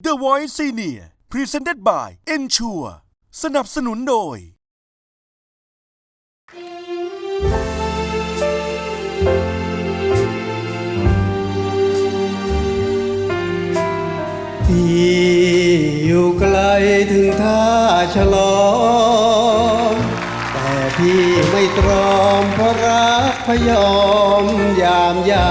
The Voice Senior Presented by Ensure สนับสนุนโดยพี่อยู่ไกลถึงท่าฉลอม แต่พี่ไม่ตรอมเพราะรักพยอมยามยา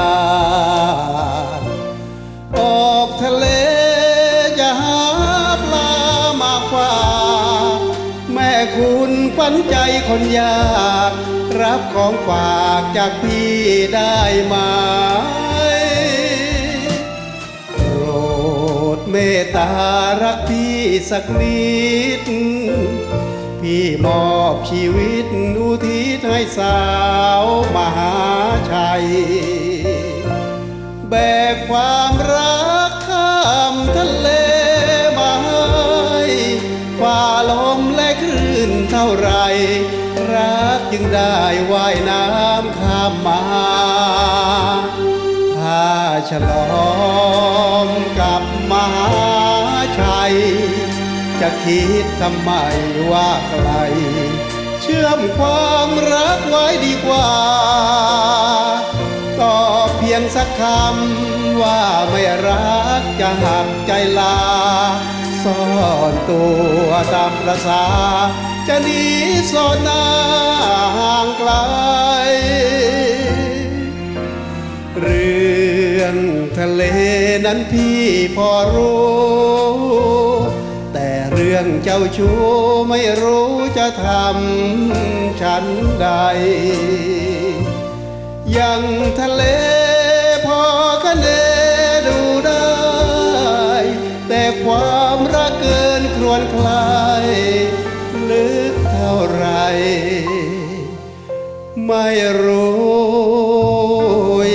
คุณขวัญใจคนยากรับของฝากจากพี่ได้ไหมโปรดเมตตารักพี่สักนิด พี่มอบชีวิตอุทิศให้สาวมหาชัย แบกความรัก รรักจึงได้ว่ายน้ำข้ามมาถ้าฉลองกับมหาชัย จะคิดทำไมว่าไกล เชื่อมความรักไว้ดีกว่า ก็เพียงสักคำว่าไม่รักจะหักใจลา ซ่อนตัวตามประสา จะหนีซ่อนหน้าห่างไกล เรื่องทะเลนั้นพี่พอรู้ แต่เรื่องเจ้าชู้ไม่รู้จะทำฉันใด ยังทะเล วนคลายลึกเท่าไร ไม่รู้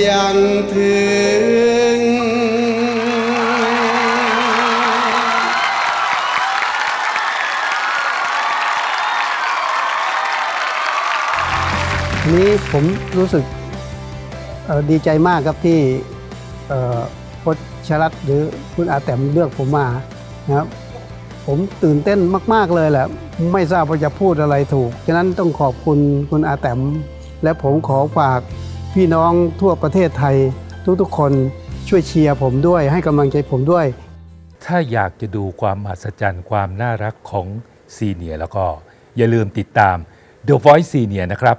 ยังถึง นี้ผมรู้สึกเอ่อดีใจมากครับที่เอ่อพจชรัตน์หรือคุณอาแต้มเลือกผมมานะครับ ผมตื่นเต้นมาก ๆ เลยแหละ ไม่ทราบว่าจะพูดอะไรถูก ฉะนั้นต้องขอบคุณคุณอาแตม และผมขอฝากพี่น้องทั่วประเทศไทย ทุก ๆ คนช่วยเชียร์ผมด้วยให้กำลังใจผมด้วย ถ้าอยากจะดูความมหัศจรรย์ความน่ารักของซีเนียแล้วก็ อย่าลืมติดตาม The Voice Senior นะครับ